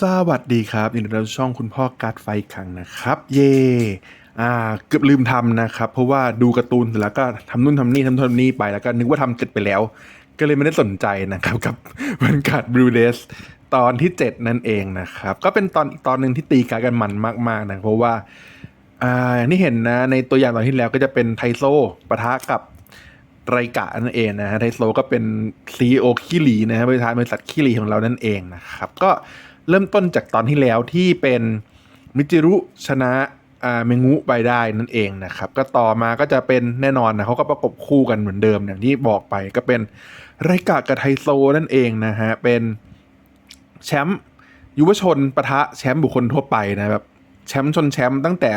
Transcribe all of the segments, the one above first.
สวัสดีครับยินดีต้อนรับช่องคุณพ่อการ์ดไฟคังนะครับ เย่อ่าเกือบลืมทำนะครับ เพราะว่าดูการ์ตูนเสร็จแล้วก็ทำนู่นทำนี่ทำทำนี่ไปแล้วก็นึกว่าทำเสร็จไปแล้ว ก็เลยไม่ได้สนใจนะครับกับวันการ์ดบลูเดสตอนที่ 7 นั่นเองนะครับ ก็เป็นตอนอีกตอนหนึ่งที่ตีการกันมันมาก ๆ นะ เพราะว่าอ่าอย่างที่เห็นนะในตัวอย่างตอนที่แล้วก็จะเป็นไทโซปะทะกับ ไรกะนั่นเองนะฮะไทโซก็เป็นซีโอขี้หลีนะฮะบริษัทบริษัทขี้หลีของเรานั่นเองนะครับ ก็เริ่มต้นจากตอนที่แล้วที่เป็นมิจิรุชนะอ่าเมงุไปได้นั่นเองนะครับ ก็ต่อมาก็จะเป็นแน่นอนนะเขาก็ประกบคู่กันเหมือนเดิมอย่างที่บอกไปก็เป็นไรกะกับไทโซนั่นเองนะฮะเป็นแชมป์ยุวชนปะทะแชมป์บุคคลทั่วไปนะแบบแชมป์ชนแชมป์ตั้งแต่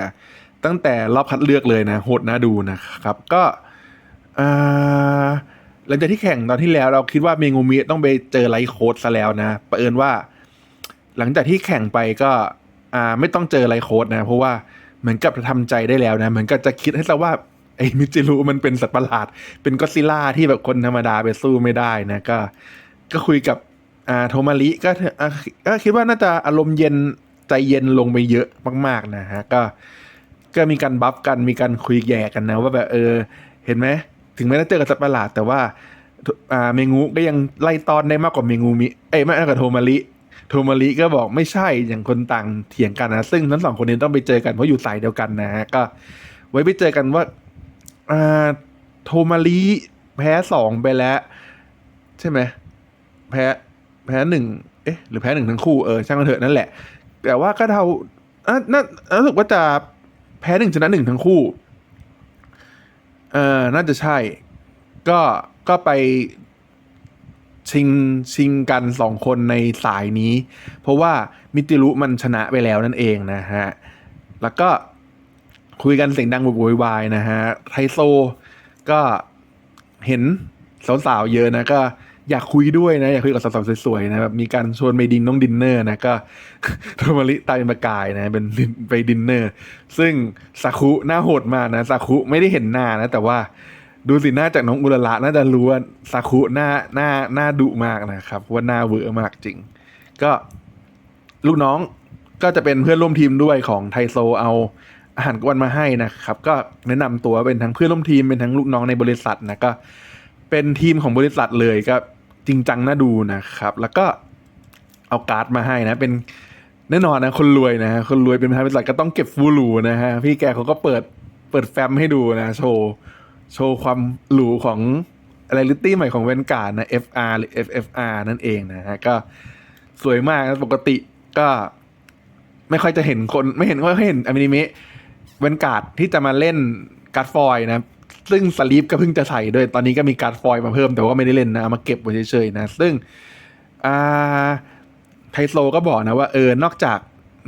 ตั้งแต่รอบคัดเลือกเลยนะโหดน่าดูนะครับ ก็ หลังจากที่แข่งตอนที่แล้วเราคิดว่าเมงูมิต้องไปเจอไลท์โคดซะแล้วนะประเอิญว่า หลังจากที่แข่งไปก็อ่าไม่ต้องเจอไลท์โคดนะ เพราะว่าเหมือนกับจะทำใจได้แล้วนะเหมือนกับจะคิดให้ซะว่าไอ้มิจิรุมันเป็นสัตว์ประหลาด เป็นก็ซิล่าที่แบบคนธรรมดาไปสู้ไม่ได้นะก็ ก็คุยกับอ่าโทมาริก็ก็คิดว่าน่าจะอารมณ์เย็นใจเย็นลงไปเยอะมากๆนะฮะก็ก็มีการบัฟกันมีการคุยแย่กันนะว่าแบบเออ เห็นไหม ถึงแม้จะเจอกับสัตว์ประหลาดแต่ว่าอ่าเมงูก็ยังไล่ตอนได้มากกว่าเมงูมิเอ้ยไม่มากกว่าโทมาริโทมาริก็บอกไม่ใช่อย่างคนต่างเถียงกันนะซึ่งทั้งสองคนนี้ต้องไปเจอกันเพราะอยู่สายเดียวกันนะฮะก็ไว้ไปเจอกันว่าอ่าโทมาริแพ้สองไปแล้ว ใช่ไหมแพ้แพ้หนึ่งเอ๊ะ หรือแพ้หนึ่งทั้งคู่เออช่างมันเถอะนั่นแหละ แต่ว่าก็เท่าอะน่ารู้สึกว่าจะแพ้หนึ่งชนะหนึ่งทั้งคู่ เออน่าจะใช่ ก็ก็ไปชิงชิงกันสองคนในสายนี้ เพราะว่ามิติรุมันชนะไปแล้วนั่นเองนะฮะ แล้วก็คุยกันเสียงดังบุบโวยวายนะฮะไทโซก็เห็นสาวๆเยอะนะก็ อยากคุยด้วยนะ อยากคุยกับสาวๆสวยๆนะแบบมีการชวนไปดินน้องดินเนอร์นะก็โทมาริตายเป็นประกายนะ เป็นไปดินเนอร์ ซึ่งซาคุหน้าโหดมากนะซาคุไม่ได้เห็นหน้านะ แต่ว่าดูสิหน้าจากน้องอุระละน่าจะรู้ว่าซาคุหน้าหน้าหน้าดุมากนะครับ ว่าหน้าเวอร์มากจริง ก็ลูกน้องก็จะเป็นเพื่อนร่วมทีมด้วยของไทโซเอาอาหารกวันมาให้นะครับ ก็แนะนำตัวเป็นทั้งเพื่อนร่วมทีมเป็นทั้งลูกน้องในบริษัทนะก็เป็นทีมของบริษัทเลยก็ จริงจังน่าดูนะครับ แล้วก็เอาการ์ดมาให้นะ เป็นแน่นอนนะ คนรวยนะฮะคนรวยเป็นประธานบริษัทก็ต้องเก็บฟูหรูนะฮะพี่แกเขาก็เปิดเปิดแฟ้มให้ดูนะ โชว์โชว์ความหรูของอะไรลิตี้ใหม่ของเวนการ์ดนะ FR หรือ FFR นั่นเองนะฮะก็สวยมากนะปกติก็ไม่ค่อยจะเห็นคนไม่เห็นไม่ค่อยเห็นอนิเมะเวนการ์ดที่จะมาเล่นการ์ดฟอยนะ ซึ่งสลีปก็เพิ่งจะใส่ด้วย ตอนนี้ก็มีการ์ดฟอยมาเพิ่มแต่ว่าไม่ได้เล่นนะมาเก็บไว้เฉยๆนะ ซึ่งอ่าไทโซก็บอกนะว่าเออนอกจาก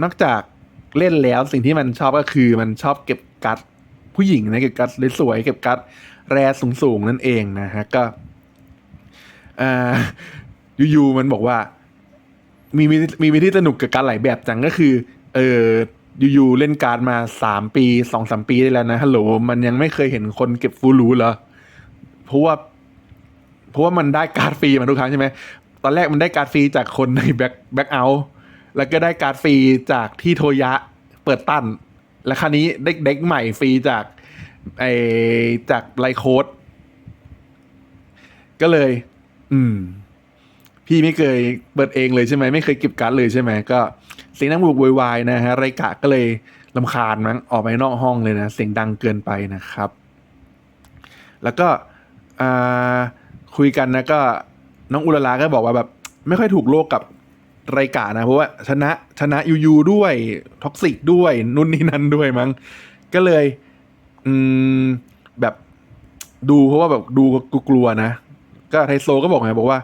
นอกจากเล่นแล้วสิ่งที่มันชอบก็คือมันชอบเก็บการ์ดผู้หญิงนะเก็บการ์ดสวยๆเก็บการ์ดแรสูงๆนั่นเองนะฮะก็อ่ายูๆมันบอกว่ามีมีมีวิธีสนุกกับการหลายแบบจังก็คือ เออ อยู่ๆเล่นการ์ดมาสามปีสองสามปีได้แล้วนะฮัลโหลมันยังไม่เคยเห็นคนเก็บฟูรูเหรอเพราะว่า เพราะว่ามันได้การ์ดฟรีมาทุกครั้งใช่ไหมตอนแรกมันได้การ์ดฟรีจากคนในแบ็คแบ็คเอาท์แล้วก็ได้การ์ดฟรีจากที่โทยะเปิดตั้น และคราวนี้ได้เด็กใหม่ฟรีจากไอจากไลโคดก็เลย อืม พี่ไม่เคยเปิดเองเลยใช่ไหมไม่เคยเก็บการ์ดเลยใช่ไหมก็ เสียงนั่งบุกโวยวายนะฮะไรกะก็เลยลำคาญมั้งออกไปนอกห้องเลยนะ เสียงดังเกินไปนะครับ แล้วก็คุยกันนะก็น้องอุลลาก็บอกว่าแบบ ไม่ค่อยถูกโลกกับไรกะนะเพราะว่าชนะชนะยูยูด้วยท็อกซิกด้วยนุ่นนี่นั่นด้วยมั้งก็เลย อืมแบบดูเพราะว่าแบบดูกลัวๆนะ ก็ไทโซก็บอกไงบอกว่า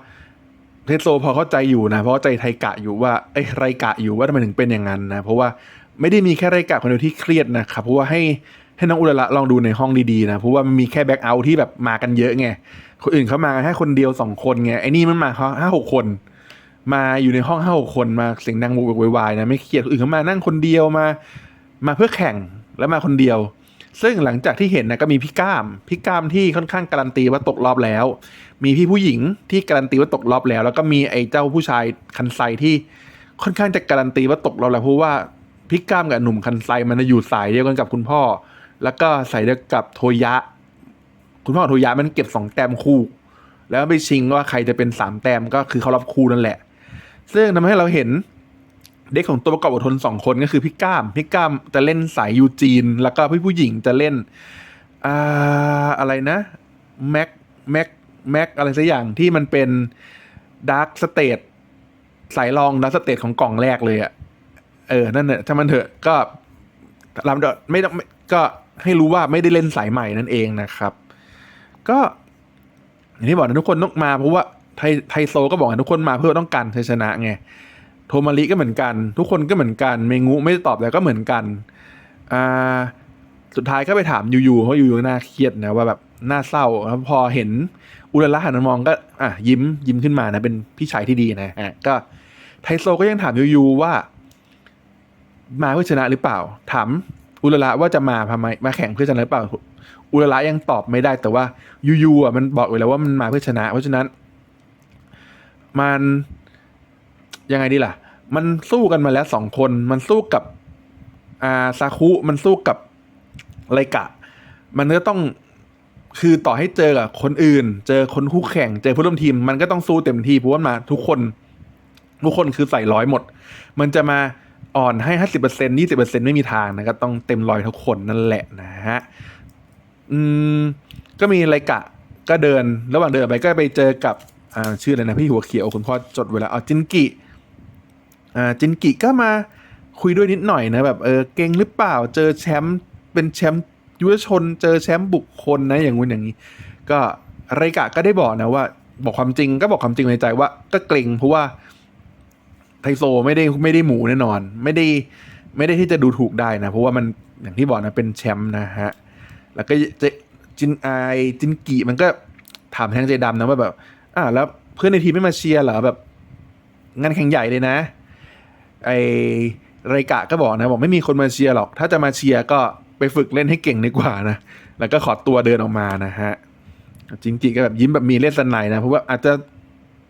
เทสโซพอเข้าใจอยู่นะ เพราะว่าใจไทกะอยู่ว่าไอ้ไรกะอยู่ว่าทำไมถึงเป็นอย่างนั้นนะ เพราะว่าไม่ได้มีแค่ไรกะคนเดียวที่เครียดนะครับ เพราะว่าให้ให้น้องอุระละลองดูในห้องดีๆนะ เพราะว่ามันมีแค่แบ็กเอาท์ที่แบบมากันเยอะไง คนอื่นเขามาแค่คนเดียวสองคนไง ไอ้นี่มันมาเขาห้าหกคน มาอยู่ในห้องห้าหกคนมาเสียงดังโวยวายนะไม่เครียดคนอื่นเขามานั่งคนเดียวมา มาเพื่อแข่งแล้วมาคนเดียว ซึ่งหลังจากที่เห็นนะก็มีพี่ก้ามพี่ก้ามที่ค่อนข้างการันตีว่าตกรอบแล้ว มีพี่ผู้หญิงที่การันตีว่าตกรอบแล้ว แล้วก็มีไอ้เจ้าผู้ชายคันไซที่ค่อนข้างจะการันตีว่าตกรอบแล้วเพราะว่าพี่ก้ามกับหนุ่มคันไซมันอยู่สายเดียวกันกับคุณพ่อ แล้วก็สายเดียวกับโทยะ คุณพ่อโทยะมันเก็บสองแต้มคู่ แล้วไปชิงว่าใครจะเป็นสามแต้มก็คือเขารับคู่นั่นแหละ ซึ่งทำให้เราเห็น เด็กของตัวประกอบอดทนสองคนก็คือพี่ก้ามพี่ก้ามจะเล่นสายยูจีน แล้วก็พี่ผู้หญิงจะเล่นอ่าอะไรนะแม็กแม็กแม็กอะไรสักอย่างที่มันเป็นดาร์คสเตทสายรองดาร์คสเตทของกล่องแรกเลยอะเออ นั่นแหละถ้ามันเถอะก็ลำดไม่ต้องไม่ก็ให้รู้ว่าไม่ได้เล่นสายใหม่นั่นเองนะครับ ก็อย่างที่บอกนะทุกคนต้องมาเพราะว่าไทยไทโซก็บอกนะทุกคนมาเพื่อต้องการชัยชนะไง โทมาริก็เหมือนกัน ทุกคนก็เหมือนกัน เมงูไม่ตอบแล้วก็เหมือนกันอ่าสุดท้ายก็ไปถามยูยูเพราะยูยูน่าเครียดนะว่าแบบน่าเศร้าแล้วพอเห็นอุลละหันมามองก็อะยิ้มยิ้มขึ้นมานะเป็นพี่ชายที่ดีนะฮะก็ไทโซก็ยังถามยูยูว่า มาเพื่อชนะหรือเปล่า ถามอุลละว่าจะมาทำไมมาแข่งเพื่อชนะหรือเปล่า อุลละยังตอบไม่ได้แต่ว่ายูยูอะมันบอกไว้แล้วว่ามันมาเพื่อชนะ เพราะฉะนั้น มัน ยังไงดีล่ะ มันสู้กันมาแล้วสองคน มันสู้กับอ่าซาคุมันสู้กับไรกะ มันก็ต้องคือต่อให้เจอกับคนอื่น เจอคนคู่แข่ง เจอผู้ร่วมทีม มันก็ต้องสู้เต็มที่เพราะว่ามา ทุกคน ทุกคนคือใส่ร้อยหมด มันจะมาอ่อนให้ห้าสิบเปอร์เซ็นยี่สิบเปอร์เซ็นไม่มีทางนะก็ต้องเต็มร้อยทุกคนนั่นแหละนะฮะ อืม ก็มีไรกะ ก็เดิน ระหว่างเดินไปก็ไปเจอกับ อ่า ชื่ออะไรนะพี่หัวเขียวคุณพ่อจดเวลาเอาจินกิ อ่าจินกิก็มาคุยด้วยนิดหน่อยนะแบบเออเก่งหรือเปล่าเจอแชมป์เป็นแชมป์ยุวชน เจอแชมป์บุคคลนะอย่างงู้นอย่างนี้ ก็ไรกะก็ได้บอกนะว่า บอกความจริงก็บอกความจริงในใจว่าก็เกรงเพราะว่าไทโซไม่ได้ไม่ได้หมูแน่นอน ไม่ได้ไม่ได้ที่จะดูถูกได้นะ เพราะว่ามันอย่างที่บอกนะเป็นแชมป์นะฮะแล้วก็เจจินไอจินกิมันก็ถามแทงใจดำนะว่าแบบอ่าแล้วเพื่อนในทีมไม่มาเชียร์เหรอแบบงานแข่งใหญ่เลยนะ ไอไรกะก็บอกนะบอกไม่มีคนมาเชียร์หรอก ถ้าจะมาเชียร์ก็ไปฝึกเล่นให้เก่งดีกว่านะ แล้วก็ขอตัวเดินออกมานะฮะจินกิก็แบบยิ้มแบบมีเล่นสนในนะเพราะว่าอาจจะ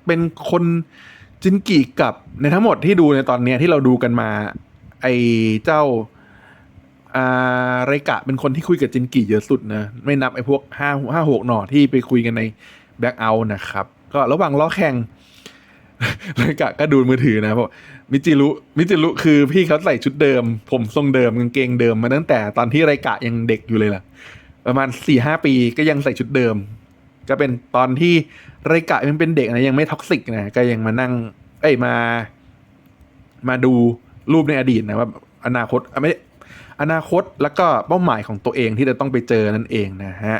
เป็นคนจินกิกับในทั้งหมดที่ดูในตอนเนี้ยที่เราดูกันมา ไอเจ้าอาไรกะเป็นคนที่คุยกับจินกิเยอะสุดนะ ไม่นับไอ้พวกห้าห้าหกหน่อที่ไปคุยกันในแบ็กเอาท์นะครับ ก็ระหว่างล้อแข่งไรกะก็ดูมือถือนะเพราะ มิจิรุมิจิรุคือพี่เขาใส่ชุดเดิม ผมทรงเดิมกางเกงเดิมมาตั้งแต่ตอนที่ไรกะยังเด็กอยู่เลยล่ะ ประมาณสี่ห้าปีก็ยังใส่ชุดเดิม ก็เป็นตอนที่ไรกะยังเป็นเด็กนะยังไม่ท็อกซิกนะก็ยังมานั่ง เอ้ยมา มาดูรูปในอดีตนะว่าอนาคตอะไม่อนาคตแล้วก็เป้าหมายของตัวเองที่จะต้องไปเจอนั่นเองนะฮะ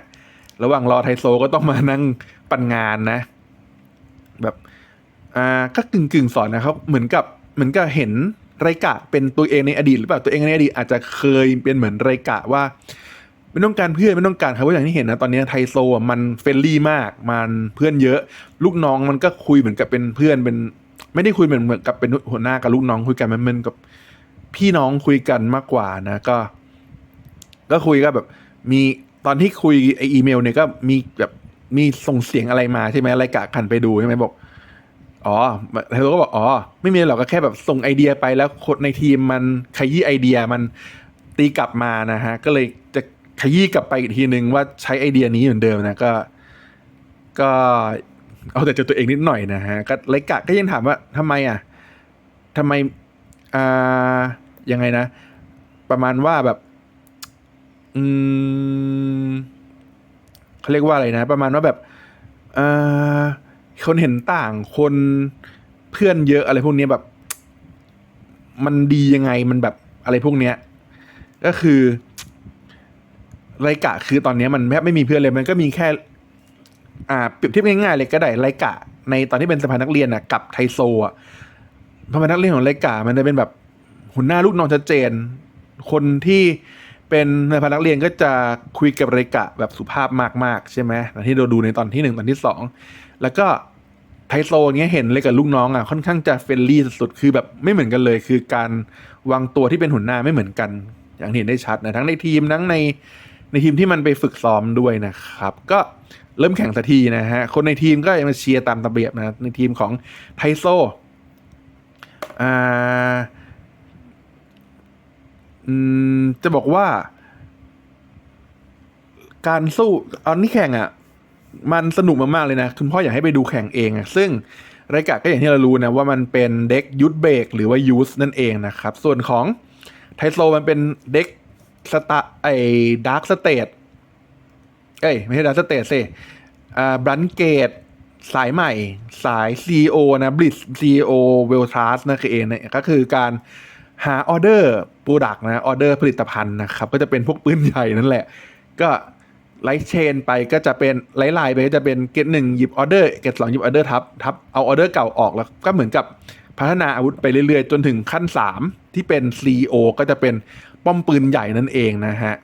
ระหว่างรอไทโซก็ต้องมานั่งปั่นงานนะ แบบอ่าก็กึ่งกึ่งๆสอนนะครับ เหมือนกับ เหมือนกับเห็นไรกะเป็นตัวเองในอดีตหรือเปล่าตัวเองในอดีตอาจจะเคยเป็นเหมือนไรกะว่า ไม่ต้องการเพื่อนไม่ต้องการครับเพราะอย่างที่เห็นนะตอนนี้ไทโซมันเฟรนลี่มากมันเพื่อนเยอะ ลูกน้องมันก็คุยเหมือนกับเป็นเพื่อนเป็น ไม่ได้คุยเหมือนเหมือนกับเป็นหัวหน้ากับลูกน้องคุยกันมันเหมือนกับพี่น้องคุยกันมากกว่านะก็ ก็คุยก็แบบ มีตอนที่คุยไออีเมลเนี่ยก็มีแบบมีส่งเสียงอะไรมาใช่ไหมไรกะขันไปดูใช่ไหมบอก อ๋อเธอก็บอกอ๋อไม่มีหรอกก็แค่แบบส่งไอเดียไปแล้วคนในทีมมันขยี้ไอเดียมันตีกลับมานะฮะ ก็เลยจะขยี้กลับไปอีกทีนึงว่าใช้ไอเดียนี้เหมือนเดิมนะก็ ก็เอาแต่เจอตัวเองนิดหน่อยนะฮะก็ไรกะก็ยังถามว่าทำไมอะทำไมอ่ายังไงนะ ประมาณว่าแบบ อืมเขาเรียกว่าอะไรนะ ประมาณว่าแบบอ่อ คนเห็นต่างคนเพื่อนเยอะอะไรพวกนี้แบบ มันดียังไงมันแบบอะไรพวกเนี้ย ก็คือไรกะคือตอนนี้มันแทบไม่มีเพื่อนเลยมันก็มีแค่ อ่าเปรียบเทียบง่ายๆเลยก็ได้ไรกะ ในตอนที่เป็นสภานักเรียนอะกับไทโซอะพอเป็นนักเรียนของไรกามันจะเป็นแบบหุ่นหน้าลูกน้องชัดเจน คนที่เป็นในพนักเรียนก็จะคุยกับไรกะแบบสุภาพมากๆ ใช่ไหมที่เราดูในตอนที่หนึ่งตอนที่สอง แล้วก็ไทโซเนี้ยเห็นเลยกับลูกน้องอะค่อนข้างจะเฟรนลี่สุดๆคือแบบไม่เหมือนกันเลย คือการวางตัวที่เป็นหุ่นหน้าไม่เหมือนกัน อย่างเห็นได้ชัดนะทั้งในทีมทั้งในในทีมที่มันไปฝึกซ้อมด้วยนะครับ ก็เริ่มแข่งสักทีนะฮะ คนในทีมก็ยังมาเชียร์ตามระเบียบนะ ในทีมของไทโซอ่าอืมจะบอกว่า การสู้ตอนนี้แข่งอะ มันสนุกมาก ๆ เลยนะ คุณพ่ออยากให้ไปดูแข่งเองอะซึ่งไรการก็อย่างที่เรารู้นะ ว่ามันเป็นเด็กยุทธเบรกหรือว่ายูสนั่นเองนะครับ ส่วนของไทโซมันเป็นเด็กสตาไอ้ดาร์คสเตทเอ้ย ไม่ใช่ดาร์คสเตทสิอ่าบรันเกตสายใหม่สาย CEO นะบลิ z ซี CEO เวลทรัสนะคือเองเนี่ยก็คือการหาออเดอร์ปรดักนะออเดอร์ผลิตภัณฑ์นะครับ ก็จะเป็นพวกปืนใหญ่นั่นแหละ ก็ ไลท์เชนไปก็จะเป็นไลท์ไลน์ไปก็จะเป็นเกตหนึ่งหยิบออเดอร์เกตสองหยิบออเดอร์ทับทับเอาออเดอร์เก่าออกแล้วก็เหมือนกับพัฒนาอาวุธไปเรื่อยๆ จนถึงขั้น 3 ที่เป็น CEO ก็จะเป็นป้อมปืนใหญ่นั่นเองนะฮะ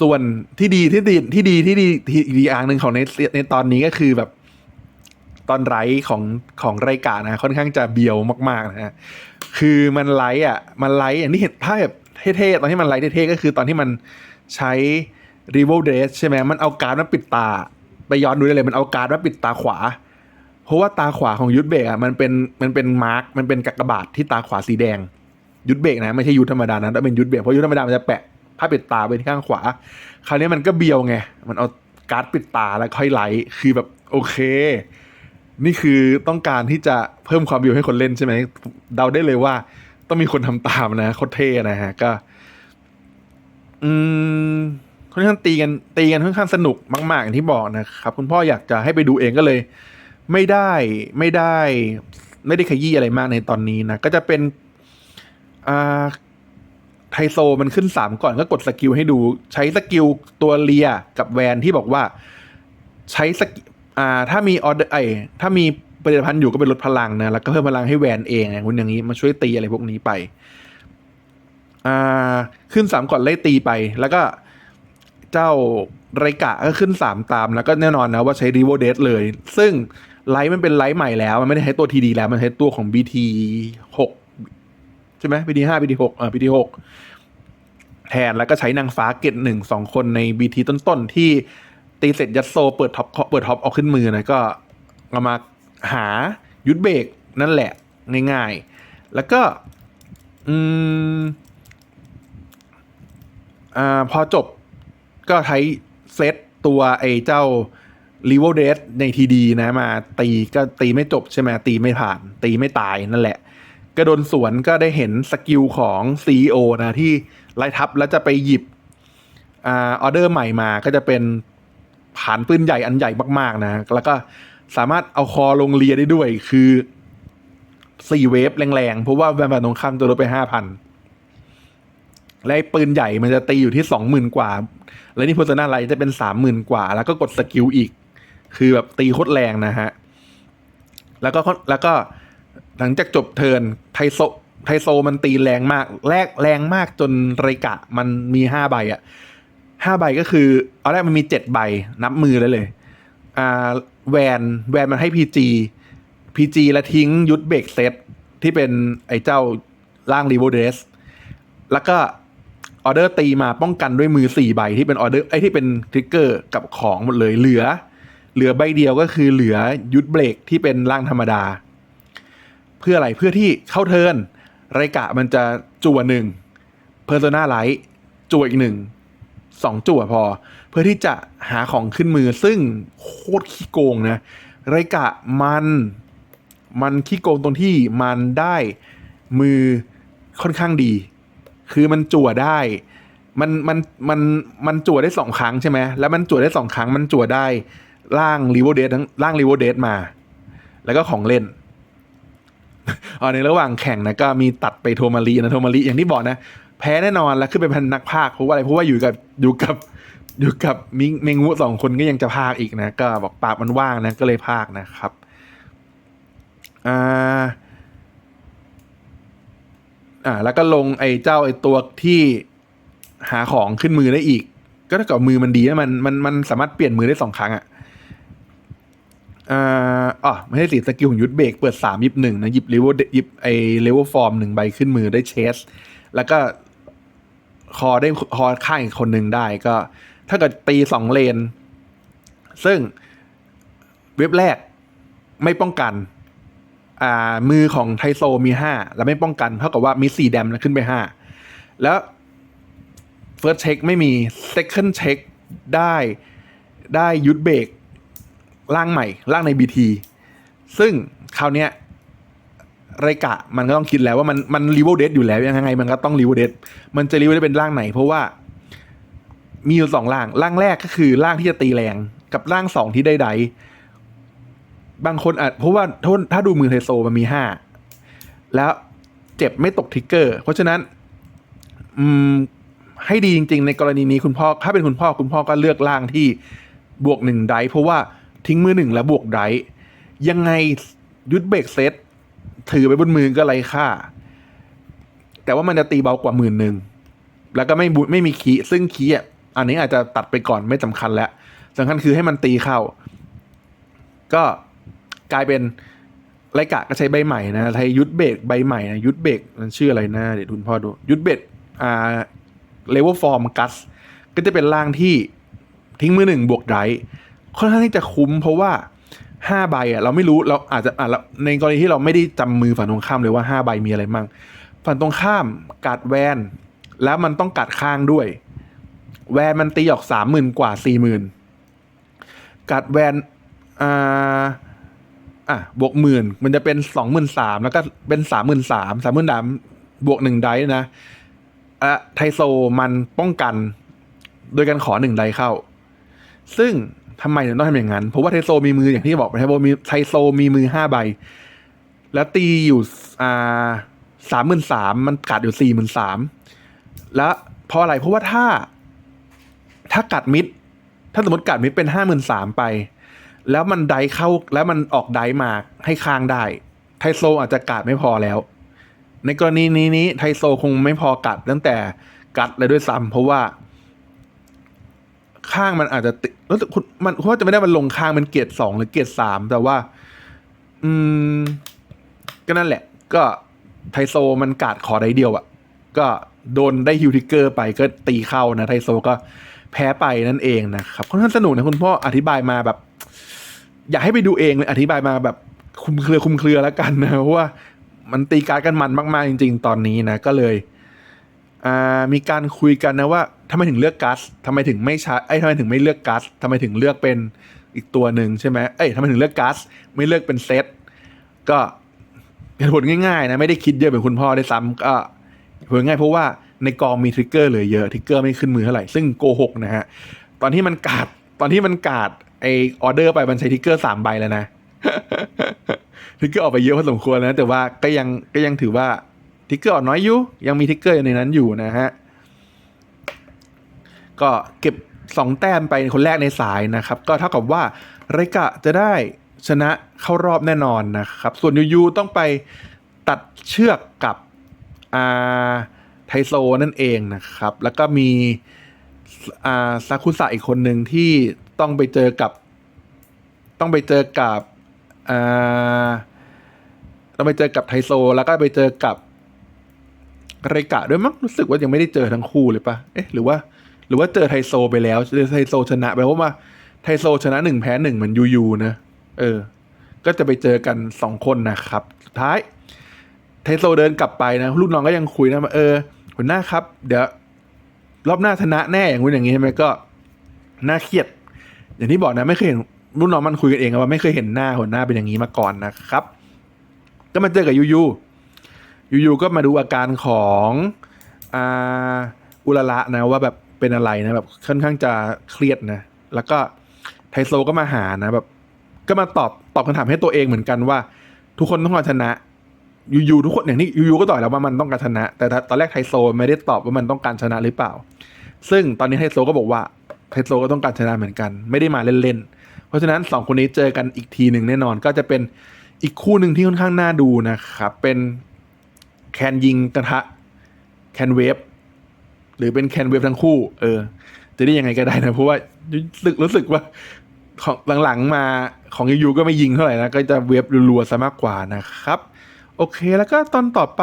ส่วนที่ดีที่ดีที่ดีที่ดีที่ดีอย่างหนึ่งของในในตอนนี้ก็คือแบบตอนไลท์ของของรายการนะค่อนข้างจะเบียวมากๆนะฮะคือมันไลท์อะมันไลท์อย่างที่เห็นถ้าแบบเท่ๆตอนที่มันไลท์เท่ๆก็คือตอนที่มันใช้ r e v o l Dress ใช่ไหมมันเอาการ์ดมาปิดตา ไปย้อนดูได้เลย มันเอาการ์ดมาปิดตาขวา เพราะว่าตาขวาของยุทธเบกอะมันเป็นมันเป็นมาร์กมันเป็นกากบาทที่ตาขวาสีแดง ยุทธเบกนะไม่ใช่ยุทธธรรมดานะแต่เป็นยุทธเบกเพราะยุทธธรรมดามันจะแปะผ้าปิดตาไปที่ข้างขวา คราวนี้มันก็เบียวไง มันเอาการ์ดปิดตาแล้วค่อยไลท์คือแบบโอเค นี่คือต้องการที่จะเพิ่มความวิวให้คนเล่นใช่ไหมเดาได้เลยว่า ต้องมีคนทำตามนะโคตรเท่นะฮะก็ อืม อนข้างตีกันตีกันค่อนข้างสนุกมากๆอย่างที่บอกนะครับคุณพ่ออยากจะให้ไปดูเองก็เลย ไม่ได้ไม่ได้ ไม่ได้ขยี้อะไรมากในตอนนี้นะก็จะเป็นอ่าไทโซมันขึ้นสามก่อนก็กดสกิลให้ดู ใช้สกิลตัวเลียกับแวนที่บอกว่า ใช้สกิอ่าถ้ามีออเดอร์ไอถ้ามีผลิตภัณฑ์อยู่ก็เป็นลดพลังนะแล้วก็เพิ่มพลังให้แวนเองอย่างคุณอย่างนี้มาช่วยตีอะไรพวกนี้ไป อ่า ขึ้นสามก่อนไล่ตีไป แล้วก็ เจ้าไรกะก็ขึ้นสามตามแล้วก็แน่นอนนะว่าใช้รีโวเดสเลย ซึ่งไลท์มันเป็นไลท์ใหม่แล้ว มันไม่ได้ใช้ตัวทีดีแล้ว มันใช้ตัวของ BT หกใช่ไหม BT ห้า BT หกอ่า BT หกแทนแล้วก็ใช้นางฟ้าเกตหนึ่งสองคนใน BT ต้นๆ ที่ตีเสร็จยัดโซเปิดท็อปเปิดท็อปเอาขึ้นมือนะก็เอามาหายุดเบรกนั่นแหละง่ายๆ แล้วก็ อืมอ่าพอจบ ก็ใช้เซตตัวไอ้เจ้า r e v o d e s ในทีดีนะมาตีก็ตีไม่จบใช่ไหมตีไม่ผ่าน ตีไม่ตายนั่นแหละ ก็โดนสวนก็ได้เห็นสกิลของ CEO นะที่ไล่ทับแล้วจะไปหยิบอ่าออเดอร์ใหม่มาก็จะเป็นผานปืนใหญ่อันใหญ่มากๆนะ แล้วก็สามารถเอาคอลงเลียได้ด้วยคือสี่เวฟแรงๆ เพราะว่าแวมบาตรงข้ามตัวลดไปห้าพันและปืนใหญ่มันจะตีอยู่ที่สองหมื่นกว่า แล้วนี่โพสนาไลจะเป็นสามหมื่นกว่า แล้วก็กดสกิลอีก คือแบบตีโคตรแรงนะฮะ แล้วก็แล้วก็หลังจากจบเทินไทโซไทโซมันตีแรงมากแรกแรงมากจนไรกะมันมีห้าใบอะห้าใบก็คือเอาแรกมันมีเจ็ดใบนับมือเลยเลย อ่าแวนแวนมันให้พีจีพีจีแล้วทิ้งยุดเบรกเซตที่เป็นไอ้เจ้าร่างรีโวเดสแล้วก็ ออเดอร์ตีมาป้องกันด้วยมือสี่ใบที่เป็นออเดอร์ไอ้ที่เป็นทริกเกอร์กับของหมดเลยเหลือ เหลือใบเดียวก็คือเหลือยุดเบรกที่เป็นร่างธรรมดา เพื่ออะไรเพื่อที่เข้าเทิร์นไรกะมันจะจั่วหนึ่งเพอร์โซนาไลท์จั่วอีกหนึ่งสองจั่วพอ เพื่อที่จะหาของขึ้นมือซึ่งโคตรขี้โกงนะไรกะมัน มันขี้โกงตรงที่มันได้มือค่อนข้างดี คือมันจั่วได้มันมันมันมันจั่วได้สองครั้งใช่ไหมแล้วมันจั่วได้สองครั้งมันจั่วได้ร่างรีโวเดทั้งร่างรีโวเดสมา แล้วก็ของเล่นอ๋อในระหว่างแข่งนะก็มีตัดไปโทมารีนะโทมารีอย่างที่บอกนะ แพ้แน่นอนแล้วขึ้นไปเป็นนักพากเพราะว่าอะไรเพราะว่าอยู่กับอยู่กับอยู่กับมิงเมงวุสองคนก็ยังจะพากอีกนะ ก็บอกปากมันว่างนะก็เลยพากนะครับอ่า อ่า แล้วก็ลงไอ้เจ้าไอ้ตัวที่หาของขึ้นมือได้อีก ก็ถ้าเกิดมือมันดีนะมันมันมันสามารถเปลี่ยนมือได้สองครั้งอะอ่าอ๋อไม่ใช่สิสกิลของยุทธเบรกเปิดสามยิบหนึ่งนะยิบเลเวลยิบไอเลเวลฟอร์มหนึ่งใบขึ้นมือได้เชส แล้วก็คอได้คอข้างอีกคนหนึ่งได้ก็ ถ้าเกิดตีสองเลน ซึ่งเว็บแรกไม่ป้องกัน อ่ามือของไทโซมีห้าแล้วไม่ป้องกันเท่ากับว่ามีสี่แดมแล้วขึ้นไปห้าแล้ว First Check ไม่มี Second Check ได้ได้ยุดเบรกร่างใหม่ร่างใน BT ซึ่งคราวเนี้ยไรกะมันก็ต้องคิดแล้วว่ามันมันรีเวลเดอยู่แล้วยังไงมันก็ต้องรีเวลเดมันจะรีเวลเดเป็นร่างไหน เพราะว่ามีอยู่สองร่างร่างแรกก็คือร่างที่จะตีแรงกับร่างสองที่ได้ได บางคนอาจเพราะว่าถ้าดูมือไทโซมันมีห้าแล้วเจ็บไม่ตกทิกเกอร์ เพราะฉะนั้น อืม ให้ดีจริง ๆ ในกรณีนี้คุณพ่อ ถ้าเป็นคุณพ่อคุณพ่อก็เลือกร่างที่บวกหนึ่งไดเพราะว่าทิ้งมือหนึ่งแล้วบวกไดยังไงยุดเบรกเซตถือไปบนมือก็ไรค่า แต่ว่ามันจะตีเบากว่าหมื่นหนึ่งแล้วก็ไม่บุไม่มีคีซึ่งคีอะอันนี้อาจจะตัดไปก่อนไม่สำคัญแล้วสำคัญคือให้มันตีเข้า ก็ กลายเป็นไรกะก็ใช้ใบใหม่นะใช้ยุดเบรกใบใหม่นะยุดเบรกมันชื่ออะไรนะเดี๋ยวคุณพ่อดูยุดเบรกอ่าเลเวลฟอร์มกัสก็จะเป็นร่างที่ทิ้งมือหนึ่งบวกไรค่อนข้างที่จะคุ้มเพราะว่าห้าใบอะเราไม่รู้เราอาจจะอะเราในกรณีที่เราไม่ได้จำมือฝั่งตรงข้ามเลยว่าห้าใบมีอะไรมั่งฝั่งตรงข้ามกัดแวน แล้วมันต้องกัดข้างด้วย แวนมันตีออกสามหมื่นกว่าสี่หมื่นกัดแวนอ่า อะบวกหมื่นมันจะเป็นสองหมื่นสามแล้วก็เป็นสามหมื่นสามสามหมื่นสามบวกหนึ่งไดนะอะไทโซมันป้องกัน โดยการขอหนึ่งไดเข้า ซึ่งทำไมถึงต้องทำอย่างนั้น เพราะว่าไทโซมีมืออย่างที่บอกไปไทโซมีไทโซมีมือห้าใบ แล้วตีอยู่อ่าสามหมื่นสามมันกัดอยู่สี่หมื่นสามแล้วเพราะอะไรเพราะว่าถ้า ถ้ากัดมิด ถ้าสมมติกัดมิดเป็นห้าหมื่นสามไป แล้วมันไดเข้าแล้วมันออกไดมาให้ค้างได้ ไทโซอาจจะกัดไม่พอแล้ว ในกรณีนี้นี้ไทโซคงไม่พอกัดตั้งแต่กัดเลยด้วยซ้ำเพราะว่า ข้างมันอาจจะติดรู้สึกคุณมันเพราะว่าจะไม่ได้มันลงข้างมันเกียรสองหรือเกียรสามแต่ว่า อืม ก็นั่นแหละ ก็ไทโซมันกาดขอได้เดียวอะก็โดนได้ฮิวทิกเกอร์ไปก็ตีเข้านะ ไทโซก็แพ้ไปนั่นเองนะครับค่อนข้างสนุกนะคุณพ่ออธิบายมาแบบ อยากให้ไปดูเองเลยอธิบายมาแบบคุมเครือคุมเครือแล้วกันนะเพราะว่ามันตีการดกันมันมาก ๆ จริง ๆ ตอนนี้นะ ก็เลยมีการคุยกันนะว่าทำไมถึงเลือกกัสทำไมถึงไม่ใช้ไอ้ทำไมถึงไม่เลือกกัสทำไมถึงเลือกเป็นอีกตัวหนึ่งใช่ไหมเอ้ยทำไมถึงเลือกกัสไม่เลือกเป็นเซตก็เหตุผลง่ายๆนะไม่ได้คิดเยอะเหมือนคุณพ่อได้ซ้ำก็ผลง่ายเพราะว่าในกองมีทริกเกอร์เหลือเยอะทริกเกอร์ไม่ขึ้นมือเท่าไหร่ซึ่งโกหกนะฮะตอนที่มันกาดตอนที่มันกาด ไอออเดอร์ไปมันใช้ทิกเกอร์สามใบแล้วนะทิกเกอร์ออกไปเยอะพอสมควรนะแต่ว่าก็ยังก็ยังถือว่าทิกเกอร์ออกน้อยอยู่ยังมีทิกเกอร์อยู่ในนั้นอยู่นะฮะก็เก็บสองแต้มไปคนแรกในสายนะครับ ก็เท่ากับว่าไรกะจะได้ชนะเข้ารอบแน่นอนนะครับ ส่วนยูยูต้องไปตัดเชือกกับอ่าไทโซนั่นเองนะครับ แล้วก็มีอาซากุสะอีกคนหนึ่งที่ ต้องไปเจอกับ ต้องไปเจอกับอ่าต้องไปเจอกับไทโซ แล้วก็ไปเจอกับไรกะด้วยมั้งรู้สึกว่ายังไม่ได้เจอทั้งคู่เลยปะเอ๊ะหรือว่า หรือว่าเจอไทโซไปแล้วเจอไทโซชนะไปเพราะว่าไทโซชนะหนึ่งแพ้หนึ่งเหมือนยูยูนะเออ ก็จะไปเจอกันสองคนนะครับสุดท้าย ไทโซเดินกลับไปนะลูกน้องก็ยังคุยนะว่าเออหัวหน้าครับ เดี๋ยวรอบหน้าชนะแน่อย่างงู้นอย่างนี้ใช่ไหมก็น่าเครียด อย่างที่บอกนะไม่เคยเห็นรุ่นน้องมันคุยกันเองว่าไม่เคยเห็นหน้าหัวหน้าเป็นอย่างนี้มาก่อนนะครับ ก็มาเจอกับยูยูยูยูก็มาดูอาการของอาอุลาระนะว่าแบบเป็นอะไรนะแบบค่อนข้างจะเครียดนะแล้วก็ไทโซก็มาหานะแบบ ก็มาตอบตอบคำถามให้ตัวเองเหมือนกันว่า ทุกคนต้องการชนะยูยูทุกคนอย่างที่ยูยูก็ตอบแล้วว่ามันต้องการชนะ แต่ตอนแรกไทโซไม่ได้ตอบว่ามันต้องการชนะหรือเปล่า ซึ่งตอนนี้ไทโซก็บอกว่า ไทโซก็ต้องการชนะเหมือนกัน ไม่ได้มาเล่นๆ เพราะฉะนั้นสองคนนี้เจอกันอีกทีหนึ่งแน่นอนก็จะเป็นอีกคู่หนึ่งที่ค่อนข้างน่าดูนะครับ เป็นแคนยิงกระทะแคนเวฟหรือเป็นแคนเวฟทั้งคู่ เออ จะได้ยังไงก็ได้นะ เพราะว่ารู้สึกรู้สึกว่าของหลังๆมาของยูยูก็ไม่ยิงเท่าไหร่นะ ก็จะเวฟรัวๆซะมากกว่านะครับ โอเคแล้วก็ตอนต่อไป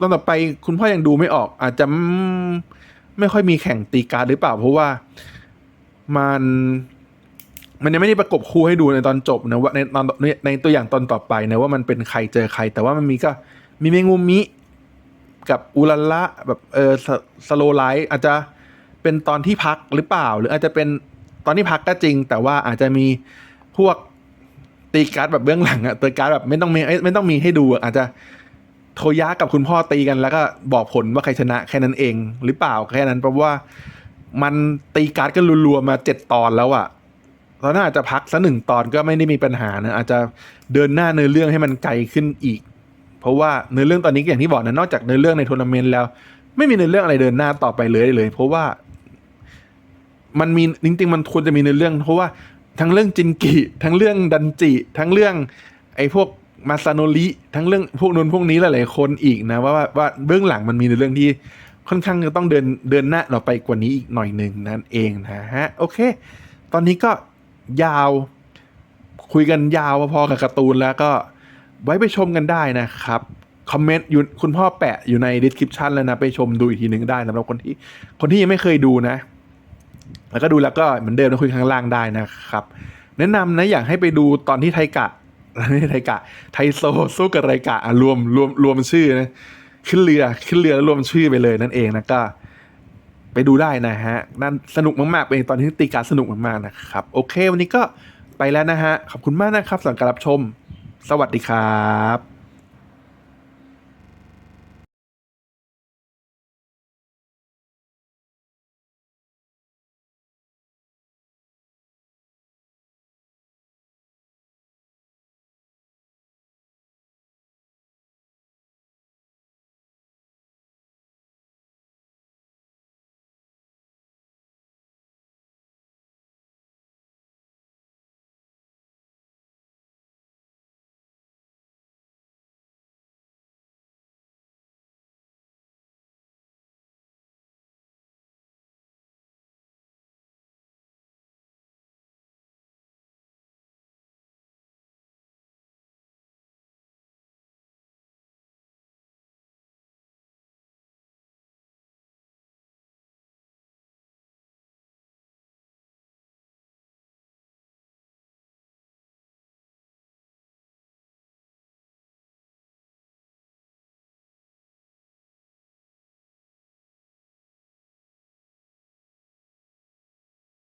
ตอนต่อไปคุณพ่อยังดูไม่ออก อาจจะ ไม่ค่อยมีแข่งตีการ์ดหรือเปล่า เพราะว่ามันมันยังไม่ได้ประกบคู่ให้ดูในตอนจบนะว่าในตอนในในตัวอย่างตอนต่อไปนะว่ามันเป็นใครเจอใคร แต่ว่ามันมีก็มีเมงูมิกับอุลาละแบบเออสโลไลท์อาจจะเป็นตอนที่พักหรือเปล่า หรืออาจจะเป็นตอนที่พักก็จริง แต่ว่าอาจจะมีพวกตีการ์ดแบบเบื้องหลังอะตีการ์ดแบบไม่ต้องมีไม่ต้องมีให้ดูอาจจะ โทยะกับคุณพ่อตีกันแล้วก็บอกผลว่าใครชนะแค่นั้นเอง หรือเปล่าแค่นั้นเพราะว่ามันตีการ์ดกันรัวๆมาเจ็ดตอนแล้วอะตอนนั้นอาจจะพักสักหนึ่งตอนก็ไม่ได้มีปัญหานะอาจจะเดินหน้าเนื้อเรื่องให้มันไกลขึ้นอีก เพราะว่าเนื้อเรื่องตอนนี้อย่างที่บอกนะนอกจากเนื้อเรื่องในทัวร์นาเมนต์แล้ว ไม่มีเนื้อเรื่องอะไรเดินหน้าต่อไปเลยเลย เพราะว่ามันมีจริงๆมันควรจะมีเนื้อเรื่อง เพราะว่าทั้งเรื่องจินกิทั้งเรื่องดันจิ ทั้งเรื่อง ไอ้พวก มาซาโนริทั้งเรื่องพวกนู้นพวกนี้หลายๆคนอีกนะว่าว่าวาเบื้องหลังมันมีในเรื่องที่ค่อนข้างจะต้องเดินเดินหน้าต่อไปกว่านี้อีกหน่อยหนึ่งนั่นเองนะฮะโอเค ตอนนี้ก็ยาวคุยกันยาวพอกับการ์ตูนแล้วก็ไว้ไปชมกันได้นะครับคอมเมนต์อยู่คุณพ่อแปะอยู่ใน description แล้วนะ ไปชมดูอีกทีหนึ่งได้สำหรับคนที่คนที่ยังไม่เคยดูนะ แล้วก็ดูแล้วก็เหมือนเดิมนะคุยข้างล่างได้นะครับ แนะนำนะอยากให้ไปดูตอนที่ไทกะ ไม่ใช่ไทกะ ไทโซสู้กับไรกะรวมรวมรวมชื่อนะขึ้นเรือขึ้นเรือแล้วรวมชื่อไปเลยนั่นเองนะก็ ไปดูได้นะฮะนั่นสนุกมากๆเป็นตอนที่ตีการสนุกมากๆนะครับ โอเค วันนี้ก็ไปแล้วนะฮะขอบคุณมากนะครับสำหรับการรับชม สวัสดีครับ